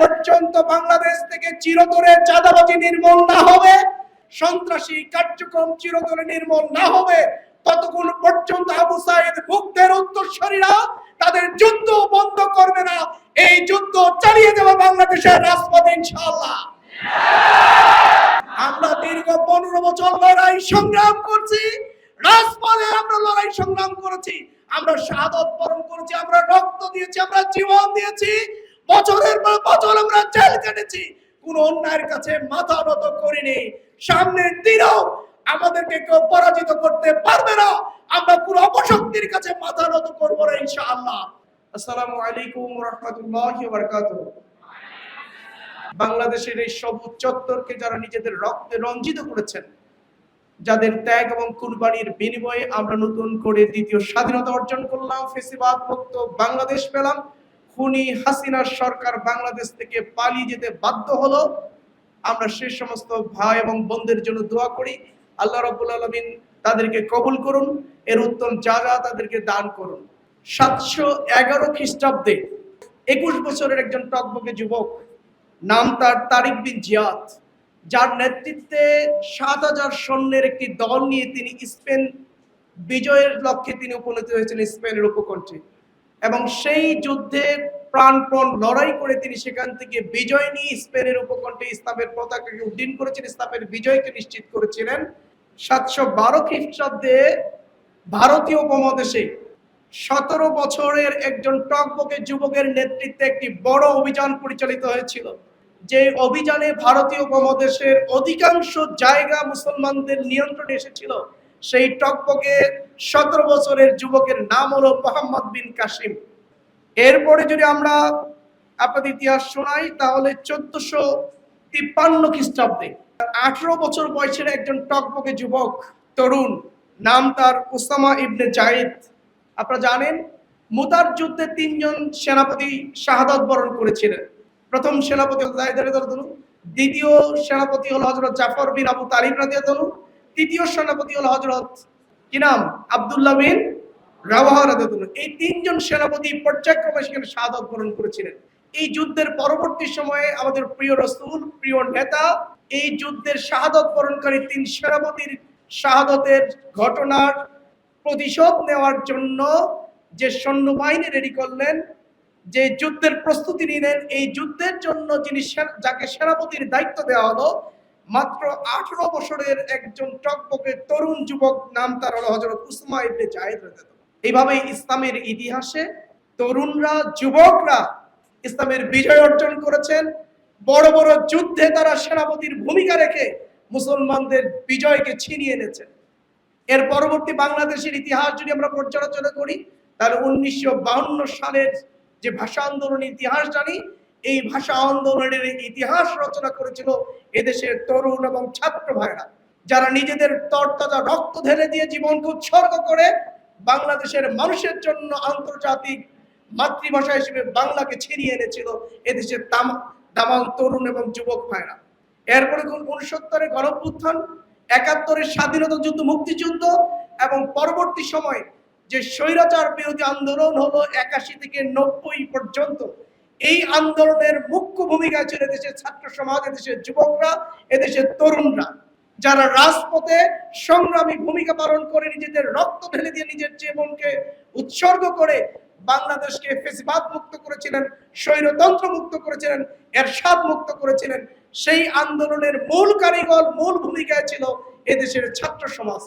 পর্যন্ত বাংলাদেশ থেকে চিরতরে চাঁদাবাজি নির্মূল না হবে, সন্ত্রাসী কার্যক্রম চিরতরে নির্মূল না হবে, ততক্ষণ পর্যন্ত আবু সাইদ মুক্তের উত্তরসরীরা তাদের যুদ্ধ বন্ধ করবে না, এই যুদ্ধ চালিয়ে যাবে বাংলাদেশের রাজপথে ইনশাআল্লাহ। আমরা দীর্ঘ পনেরো বছর লড়াই সংগ্রাম করছি, রাজপথে আমরা লড়াই সংগ্রাম করেছি, আমরা শাহাদত বরণ করেছি, আমরা রক্ত দিয়েছি, আমরা জীবন দিয়েছি বছরের পর বছর আমরা জেল কেটেছি। কোন অন্যায়ের কাছে মাথা নত করিনি। সামনের দিনেও আমাদেরকে কেউ পরাজিত করতে পারবে না। আমরা পুরো অপশক্তির কাছে মাথা নত করব না, ইনশাআল্লাহ। আসসালামু আলাইকুম রহমতুল্লাহ বারকাতুহ বাংলাদেশের এই সবুজ চত্বরকে যারা নিজেদের রক্তে রঞ্জিত করেছেন, যাদের ত্যাগ এবং কুরবানির বিনিময়ে আমরা নতুন করে দ্বিতীয় স্বাধীনতা অর্জন করলাম, ফেসিবাদ মুক্ত বাংলাদেশ পেলাম। খুনি হাসিনার সরকার বাংলাদেশ থেকে পালিয়ে যেতে বাধ্য হলো। আমরা সেই সমস্ত ভাই এবং বোনদের জন্য দোয়া করি। আল্লাহ রাব্বুল আলামিন তাদেরকে কবুল করুন। এর উত্তম যা যা তাদেরকে দান করুন। সাতশো এগারো খ্রিস্টাব্দে একুশ বছরের একজন টকবকে যুবক নাম তার তারিক বিন জিয়াদ, যার নেতৃত্বে সাত হাজার সৈন্যের একটি দল নিয়ে তিনি স্পেন, বিজয়ের লক্ষ্যে তিনি উপনীত হয়েছেন স্পেনের উপকণ্ঠে। এবং সেই যুদ্ধে প্রাণপণ লড়াই করে তিনি সেখান থেকে বিজয় নিয়ে স্পেনের উপকণ্ঠে ইসলামের পতাকাকে উড্ডীন করেছেন, ইসলামের বিজয়কে নিশ্চিত করেছিলেন। সাতশো বারো খ্রিস্টাব্দে ভারতীয় উপমহাদেশে সতেরো বছরের একজন টকবকে যুবকের নেতৃত্বে একটি বড় অভিযান পরিচালিত হয়েছিল, যে অভিযানে ভারতীয় উপমহাদেশের অধিকাংশ জায়গা মুসলমানদের নিয়ন্ত্রণে এসেছিল। সেই টকবকে সতেরো বছরের যুবকের নাম হলো মোহাম্মদ বিন কাসিম। এরপরে যদি আমরা আপনাদের ইতিহাস শোনাই, তাহলে চোদ্দশো তিপ্পান্ন খ্রিস্টাব্দে আঠারো বছর বয়সের একজন টকবকে যুবক, তরুণ, নাম তার ওসামা ইবনে জাহিদ আপনারা জানেন, মুতার যুদ্ধে তিনজন সেনাপতি শাহাদত বরণ করেছিলেন। প্রথম সেনাপতি দ্বিতীয় সেনাপতি হল হযরত জাফর বিন আবু তালিব রাদিয়াল্লাহু তৃতীয় সেনাপতি হল হজরত কি নাম? আব্দুল্লাহ বিন এই তিনজন সেনাপতি পর্যায়ক্রমে সেখানে শাহাদত বরণ করেছিলেন। এই যুদ্ধের পরবর্তী সময়ে আমাদের প্রিয় রসুল, প্রিয় নেতা, এই যুদ্ধের শাহাদত বরণকারী তিন সেনাপতির শাহাদতের ঘটনার প্রতিশোধ নেওয়ার জন্য যে সৈন্যবাহিনী রেডি করলেন, যে যুদ্ধের প্রস্তুতি নিলেন, এই যুদ্ধের জন্য যিনি যাকে সেনাপতির দায়িত্ব দেওয়া হলো মাত্র আঠারো বছরের একজন টকবকে তরুণ যুবক নাম তার হলো হজরত উসমা ইবনে জায়েদ এইভাবে ইসলামের ইতিহাসে তরুণরা, যুবকরা ইসলামের বিজয় অর্জন করেছেন। বড় বড় যুদ্ধে তারা সেনাপতির ভূমিকা রেখে মুসলমানদের বিজয়কে ছিনিয়ে এনেছেন। এর পরবর্তী বাংলাদেশের ইতিহাস যদি আমরা পর্যালোচনা করি, তাহলে উনিশশো সালের যে ভাষা আন্দোলনের ইতিহাস জানি এই ভাষা আন্দোলনের ইতিহাস রচনা করেছিল এদেশের তরুণ এবং ছাত্র ভাইরা, যারা নিজেদের তরতাজা রক্ত ঢেলে দিয়ে জীবনকে উৎসর্গ করে বাংলাদেশের মানুষের জন্য আন্তর্জাতিক মাতৃভাষা হিসেবে বাংলাকে ছিনিয়ে এনেছিল এদেশের দামাল তরুণ এবং যুবক ভাইরা। এরপরে উনসত্তরের গণপুত্থান একাত্তরের স্বাধীনতা যুদ্ধ, মুক্তিযুদ্ধ এবং পরবর্তী সময়ে যে স্বৈরাচার বিরোধী আন্দোলন হলো একাশি থেকে নব্বই পর্যন্ত এই আন্দোলনের মুখ্য ভূমিকা ছিল এদেশের ছাত্র সমাজ, এদেশের যুবকরা, এদেশের তরুণরা। যারা রাজপথে সংগ্রামী ভূমিকা পালন করে নিজেদের রক্ত ঢেলে দিয়ে নিজের জীবনকে উৎসর্গ করে বাংলাদেশকে ফেসিবাদ মুক্ত করেছিলেন স্বৈরতন্ত্র মুক্ত করেছিলেন এরশাদ মুক্ত করেছিলেন, সেই আন্দোলনের মূল কারিগর, মূল ভূমিকায় ছিল এদেশের ছাত্র সমাজ।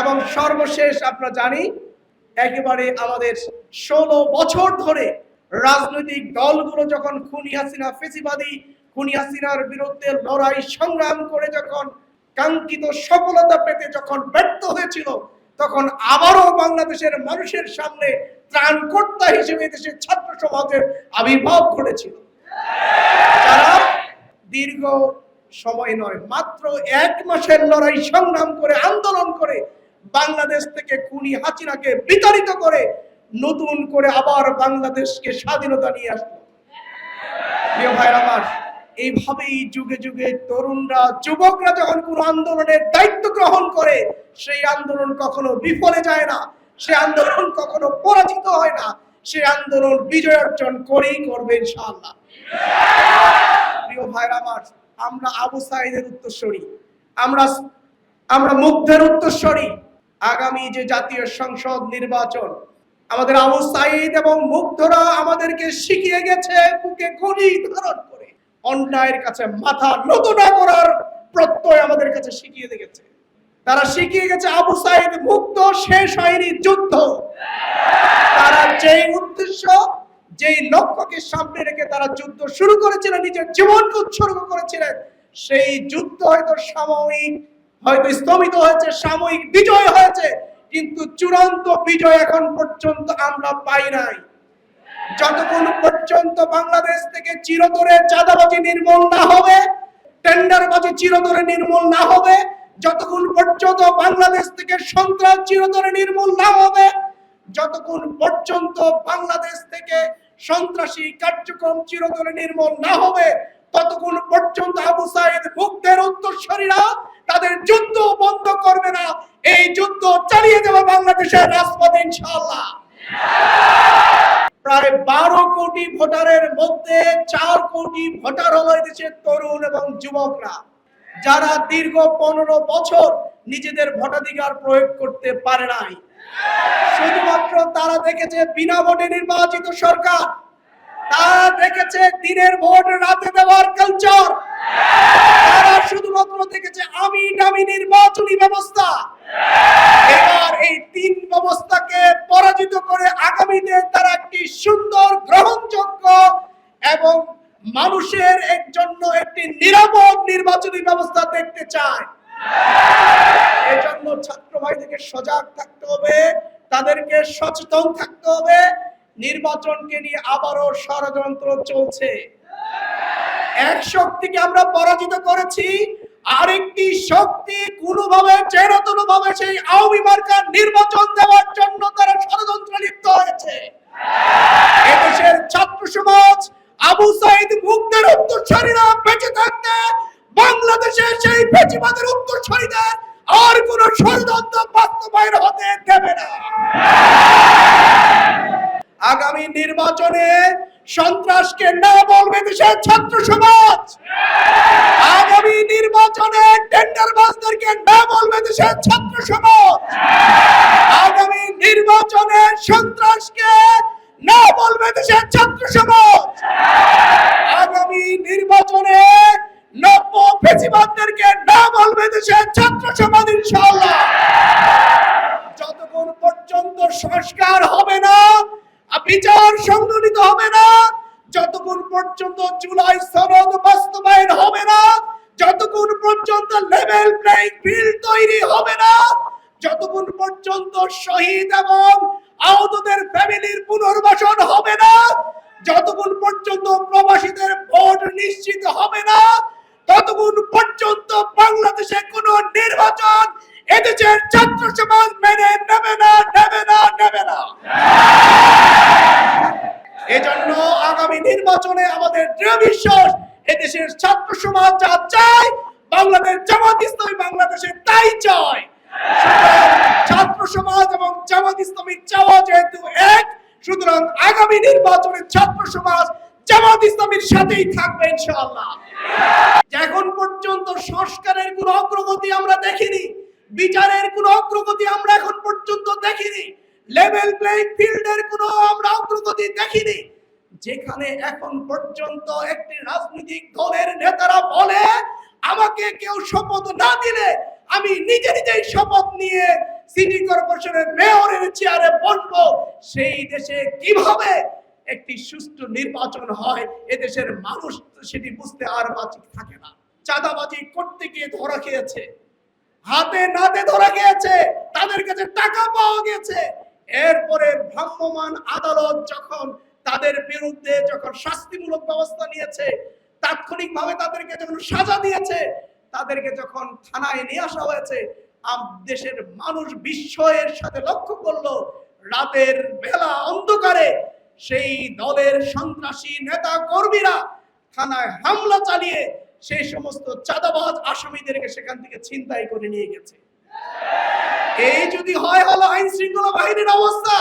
এবং সর্বশেষ আমরা জানি, একেবারে আমাদের ষোলো বছর ধরে রাজনৈতিক দলগুলো যখন খুনি হাসিনা ফেসিবাদী, খুনি হাসিনার বিরুদ্ধে লড়াই সংগ্রাম করে যখন কাঙ্ক্ষিত সফলতা পেতে যখন ব্যর্থ হয়েছিল, তখন আবারও বাংলাদেশের মানুষের সামনে ত্রাণকর্তা হিসেবে দেশের ছাত্র সমাজের আবির্ভাব ঘটেছিল। যারা দীর্ঘ সময় নয়, মাত্র এক মাসের লড়াই সংগ্রাম করে, আন্দোলন করে বাংলাদেশ থেকে খুনি হাসিনাকে বিতাড়িত করে নতুন করে আবার বাংলাদেশকে স্বাধীনতা নিয়ে আসলো। আমার, এইভাবেই যুগে যুগে তরুণরা, যুবকরা যখন কোন আন্দোলনের দায়িত্ব গ্রহণ করে, সেই আন্দোলন কখনো বিফলে যায় না সে আন্দোলন কখনো পরাজিত হয় না সে আন্দোলন বিজয় অর্জন করেই করবে ইনশাআল্লাহ। প্রিয় ভাইরা আমার, আমরা আবু সাইদের উত্তরসূরি, আমরা আমরা মুগ্ধের উত্তরসূরি। আগামী যে জাতীয় সংসদ নির্বাচন আমাদের আবু সাইদ এবং মুগ্ধরা আমাদেরকে শিখিয়ে গেছে বুকে গড়ি ধারণ করে। অন্যায়ের কাছে মাথা নত না করার প্রত্যয় আমাদের কাছে শিখিয়ে গেছে। তারা শিখিয়ে গেছে আবু সাইদ মুক্ত, শেষ হয়নি যুদ্ধ। তারা যেই উদ্দেশ্য, যেই লক্ষ্যকে সামনে রেখে তারা যুদ্ধ শুরু করেছিলেন নিজের জীবনকে উৎসর্গ করেছিলেন, সেই যুদ্ধ হয়তো সাময়িক, হয়তো স্থগিত হয়েছে, সাময়িক বিজয় হয়েছে কিন্তু চূড়ান্ত বিজয় এখন পর্যন্ত আমরা পাই নাই। যতক্ষণ পর্যন্ত বাংলাদেশ থেকে চিরতরে চাঁদাবাজি নির্মূল না হবে, টেন্ডারবাজি চিরতরে নির্মূল না হবে, যতক্ষণ পর্যন্ত বাংলাদেশ থেকে সন্ত্রাস চিরতরে নির্মূল না হবে, যতক্ষণ পর্যন্ত বাংলাদেশ থেকে সন্ত্রাসী কার্যক্রম চিরতরে নির্মূল না হবে ততক্ষণ পর্যন্ত আবু সাইদ মুক্তের উত্তরসরীরা তাদের যুদ্ধ বন্ধ করবে না। এই যুদ্ধ চালিয়ে যাবে বাংলাদেশের রাজপথে ইনশাআল্লাহ। প্রায় বারো কোটি ভোটারের মধ্যে চার কোটি ভোটার হলো তরুণ এবং যুবকরা। যারা দীর্ঘ পনেরো বছর নিজেদের ভোটাধিকার প্রয়োগ করতে পারে নাই। শুধুমাত্র তারা দেখেছে বিনা ভোটে নির্বাচিত সরকার। তারা দেখেছে দিনের ভোট, রাতে দেওয়ার কালচার তারা শুধুমাত্র দেখেছে আমি নির্বাচনী ব্যবস্থা। এবার এই তিন ব্যবস্থাকে পরাজিত করে আগামীতে তারা একটি সুন্দর গ্রহণযোগ্য এবং মানুষের এর জন্য একটি নিরাপদ নির্বাচনী ব্যবস্থা দেখতে চায়। এজন্য ছাত্র ভাইদেরকে সজাগ থাকতে হবে, তাদেরকে সচেতন থাকতে হবে নির্বাচনকে নিয়ে আবারও ষড়যন্ত্র চলছে। এক শক্তিকে আমরা পরাজিত করেছি, আরেকটি শক্তি কোনোভাবে চেরতন ভাবে সেই আওয়ামী মার্কার নির্বাচন দেওয়ার জন্য তারা ষড়যন্ত্র লিপ্ত হয়েছে। এদেশের ছাত্র সমাজ, আবু সাইদ মুক্তের উত্তরসূরিরা বেঁচে থাকতে, বাংলাদেশে সেই বেঁচেবাদের উত্তরসূরিদের আর কোন ষড়যন্ত্র বাস্তবায়ন হতে দেবে না। আগামী নির্বাচনে সন্ত্রাসকে না বলবে দেশের ছাত্র সমাজ। আগামী নির্বাচনে টেন্ডার বাসদেরকে না বলবে দেশের ছাত্র সমাজ। আগামী নির্বাচনে সন্ত্রাসকে না বলবে দেশের ছাত্র সমাজ। আগামী নির্বাচনে নব্য ফেসিবাদদেরকে না বলবে দেশের ছাত্র সমাজ, ইনশাআল্লাহ। যতক্ষণ পর্যন্ত সংস্কার হবে না বিচার সংগঠিত হবে না। যতক্ষণ পর্যন্ত জুলাই সনদ বাস্তবায়ন হবে না, যতক্ষণ পর্যন্ত লেভেল প্লেইং ফিল্ড তৈরি হবে না, যতক্ষণ পর্যন্ত শহীদ এবং আহতদের ফ্যামিলির পুনর্বাসন হবে না, যতক্ষণ পর্যন্ত প্রবাসীদের ভোট নিশ্চিত হবে না, ততক্ষণ পর্যন্ত বাংলাদেশে কোনো নির্বাচন এদেশের ছাত্র সমাজ মেনে নেবে না নেবে না নেবে না। এজন্য আগামী নির্বাচনে আমাদের দৃঢ় বিশ্বাস, এদেশের ছাত্র সমাজ যা চায়, বাংলাদেশ জামাত ইসলামী বাংলাদেশে তাই চায়। ছাত্র সমাজ এবং জামাত ইসলামী চাওয়া যেহেতু এক, সুতরাং আগামী নির্বাচনে ছাত্র সমাজ জামাত ইসলামীর সাথেই থাকবে ইনশাআল্লাহ। এখন পর্যন্ত সংস্কারের কোনো অগ্রগতি আমরা দেখিনি, বিচারের কোন অগ্রগতি আমরা এখন পর্যন্ত দেখিনি লেভেল প্লেইং ফিল্ডের কোনো আমরা অগ্রগতি দেখিনি। যেখানে এখন পর্যন্ত একটি রাজনৈতিক দলের নেতারা বলে, আমাকে কেউ শপথ না দিলে আমি নিজে নিজেই শপথ নিয়ে সিটি কর্পোরেশনের মেয়রের চেয়ারে বসবো। সেই দেশে কীভাবে একটি সুষ্ঠু নির্বাচন হয়, এদেশের মানুষ সেটি বুঝতে আর বাকি থাকে না। চাঁদাবাজি করতে গিয়ে ধরা খেয়েছে। হাতে নাতে ধরা গিয়েছে তাদের কাছে টাকা পাওয়া গেছে। এরপরে ভ্রাম্যমাণ আদালত যখন তাদের বিরুদ্ধে যখন শাস্তিমূলক ব্যবস্থা নিয়েছে, তাৎক্ষণিকভাবে তাদেরকে যখন সাজা দিয়েছে, তাদেরকে যখন থানায় নিয়ে আসা হয়েছে দেশের মানুষ বিস্ময়ের সাথে লক্ষ্য করল, রাতের বেলা অন্ধকারে সেই দলের সন্ত্রাসী নেতা কর্মীরা থানায় হামলা চালিয়ে সেই সমস্ত চাঁদাবাজ আসামিদেরকে সেখান থেকে ছিনতাই করে নিয়ে গেছে। এই যদি হয়, হলো আইন শৃঙ্খলা বাহিনীর অবস্থা।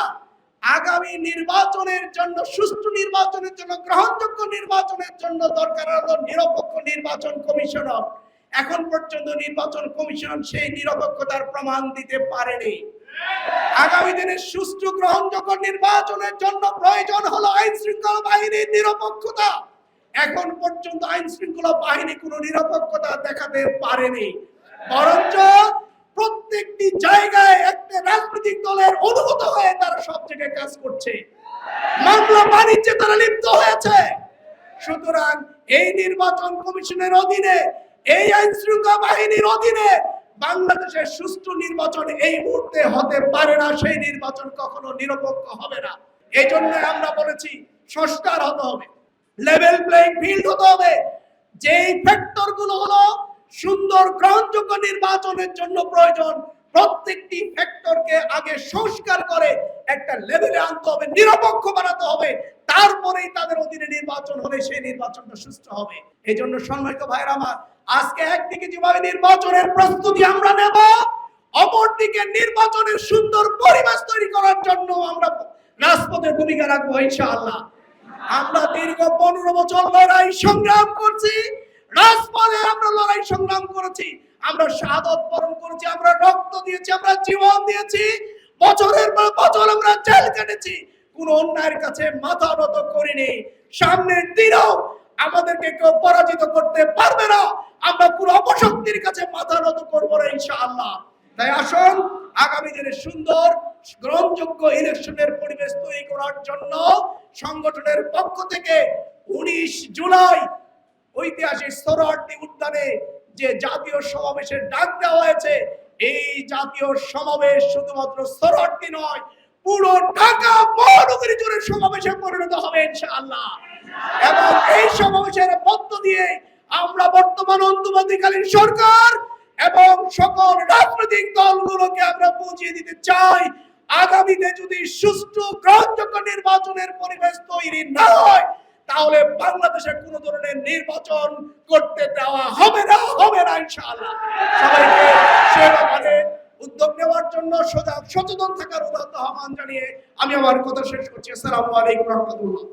আগামী নির্বাচনের জন্য, সুষ্ঠু নির্বাচনের জন্য, গ্রহণযোগ্য নির্বাচনের জন্য দরকার হলো নিরপেক্ষ নির্বাচন কমিশনার। এখন পর্যন্ত নির্বাচন কমিশন সেই নিরপেক্ষতার প্রমাণ দিতে পারেনি। আগামী দিনে সুষ্ঠু, গ্রহণযোগ্য নির্বাচনের জন্য প্রয়োজন হলো আইন শৃঙ্খলা বাহিনীর নিরপেক্ষতা। এখন পর্যন্ত আইন শৃঙ্খলা বাহিনী কোনো নিরপেক্ষতা দেখাতে পারেনি। বরঞ্চ প্রত্যেকটি জায়গায় একটা রাজনৈতিক দলের অনুভূত হয়ে তারা সব জায়গায় কাজ করছে। মামলা বাণিজ্যে তারা লিপ্ত হয়েছে। সুতরাং এই নির্বাচন কমিশনের অধীনে, এই আইন শৃঙ্খলা বাহিনীর অধীনে বাংলাদেশের সুষ্ঠু নির্বাচন এই মুহূর্তে হতে পারে না, সেই নির্বাচন কখনো নিরপেক্ষ হবে না। এই জন্য আমরা বলেছি, সংস্কার হতে হবে লেভেল প্লেইং ফিল্ড হতে হবে। যেই ফ্যাক্টরগুলো হলো সুন্দর গ্রহণযোগ্য নির্বাচনের জন্য প্রয়োজন। প্রত্যেকটি ফ্যাক্টরকে আগে সংস্কার করে একটা লেভেলে আনতে হবে, নিরপেক্ষ বানাতে হবে। তারপরেই তাদের অধীনে নির্বাচন হলে সেই নির্বাচনটা সুস্থ হবে। এই জন্য সম্মানিত ভাইরা আমার, আজকে একদিকে যেভাবে নির্বাচনের প্রস্তুতি আমরা নেব, অপরদিকে নির্বাচনের সুন্দর পরিবেশ তৈরি করার জন্য আমরা রাজপথের ভূমিকা রাখব ইনশাআল্লাহ। আমরা দীর্ঘ পনেরো বছর লড়াই সংগ্রাম করছি। রাজপথে আমরা লড়াই সংগ্রাম করেছি, আমরা শাহাদত বরণ করেছি, আমরা রক্ত দিয়েছি, আমরা জীবন দিয়েছি। বছরের পর বছর আমরা জেল কেটেছি। কোন অন্যায়ের কাছে মাথা নত করিনি। সামনের দিনেও আমাদেরকে কেউ পরাজিত করতে পারবে না। আমরা কোন অপশক্তির কাছে মাথা নত করব না, ইনশাআল্লাহ। তাই আসুন, আগামী দিনে সুন্দর, গ্রহণযোগ্য ইলেকশনের পরিবেশ তৈরি করার জন্য সংগঠনের পক্ষ থেকে উনিশ জুলাই ঐতিহাসিক সরোয়ার্দী উদ্যানে যে জাতীয় সমাবেশের ডাক দেওয়া হয়েছে, এই জাতীয় সমাবেশ শুধুমাত্র সরোয়ার্দী নয়, পুরো ঢাকা মহানগরী জুড়ে সমাবেশে পরিণত হবে ইনশাআল্লাহ। এবং এই সমাবেশের মধ্য দিয়ে আমরা বর্তমান অন্তর্বর্তীকালীন সরকার এবং সকল রাজনৈতিক দলগুলোকে আমরা বুঝিয়ে দিতে চাই, আগামীতে যদি সুষ্ঠু গ্রহণযোগ্য নির্বাচনের পরিবেশ তৈরি না হয় তাহলে বাংলাদেশে কোন ধরনের নির্বাচন করতে দেওয়া হবে না হবে না ইনশাআল্লাহ। সবাইকে সে ব্যাপারে উদ্যোগ নেওয়ার জন্য সজাগ সচেতন থাকার উদাহরণ আহ্বান জানিয়ে আমি আমার কথা শেষ করছি। আসসালামু আলাইকুম রহমতুল্লাহ।